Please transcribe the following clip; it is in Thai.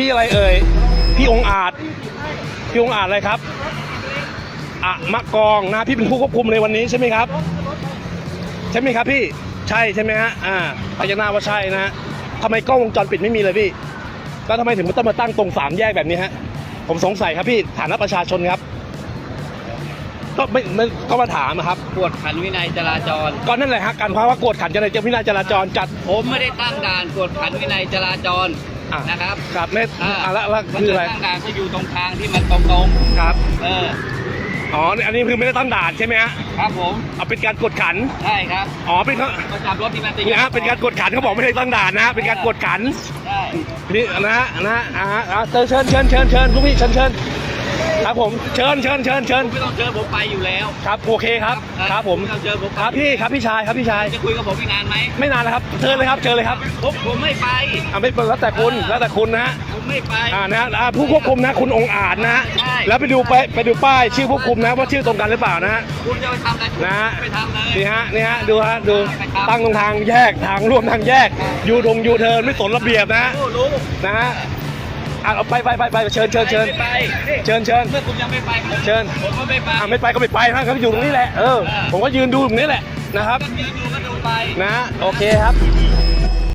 พี่อะไรเอ่ย พี่องค์อาจ พี่องค์อาจอะไรครับอะมะกองนะพี่เป็นผู้ควบคุมในวันนี้ใช่ไหมครับ ใช่ไหมครับพี่ ใช่ใช่ไหมฮะ อ่าพยัญชนะว่าใช่นะฮะทำไมกล้องวงจรปิดไม่มีเลยพี่ แล้วทำไมถึงมันต้องมาตั้งตรงสามแยกแบบนี้ฮะ ผมสงสัยครับพี่ ฐานะประชาชนครับ ก็ไม่ไม่ก็มาถามอะครับ กวดขันวินัยจราจร ก็นั่นแหละฮะ การภาวะกวดขันจราจรพินาจราจรจัด ผมไม่ได้ตั้งด่านกวดขันวินัยจราจร อะ นะครับกับเม็ดาอะแล้วแล้วมันคือจะอะไรตั้งด่านก็อยู่ตรงทางที่มันตรงครับๆเอออ๋ออันนี้คือไม่ได้ตั้งด่านใช่ไหมฮะครับผมเอาเป็นการกดขันใช่ครับอ๋อเป็นเขาประจับรถที่มันจะเนี่ยฮะเป็นการกดขันเขาบอกไม่ได้ตั้งด่านนะเป็นการกดขันใช่ นี่นะฮะนะฮะอ่าอ่าเชิญเชิญเชิญเชิญเชิญลูกพี่เชิญเชิญ ครับผมเชิญเชิญเชิญเชิญไม่ต้องเจอผมไปอยู่แล้ว ครับโอเคครับครับผมไม่ต้องเจอผมครับพี่ครับพี่ชายครับพี่ชายจะคุยกับผมอีกนานไหมไม่นานแล้วครับเชิญเลยครับเชิญเลยครับผมผมไม่ไปอ่าไม่เป็นแล้วแต่คุณแล้วแต่คุณนะฮะผมไม่ไปอ่านะฮะอ่าผู้ควบคุมนะคุณองค์อาจนะฮะใช่แล้วไปดูไปไปดูป้ายชื่อผู้ควบคุมนะว่าชื่อตรงกันหรือเปล่านะฮะคุณจะไปทำอะไรคุณนะฮะไปทำเลยนี่ฮะนี่ฮะดูฮะดูไปครับตั้งตรงทางแยกทางร่วมทางแยกยูทงยูเทิร์นไม่สนระเบียบนะฮะรู้รู้นะฮะ อะเอาไปไปไปไปเชิญเชิญเชิญไม่ไปเชิญเชิญเมื่อคุณยังไม่ไปผมเชิญผมก็ไม่ไปอะไม่ไปก็ไม่ไปนะครับอยู่ตรงนี้แหละเออผมก็ยืนดูตรงนี้แหละนะครับก็ยืนดูก็ดูไปนะโอเคครับค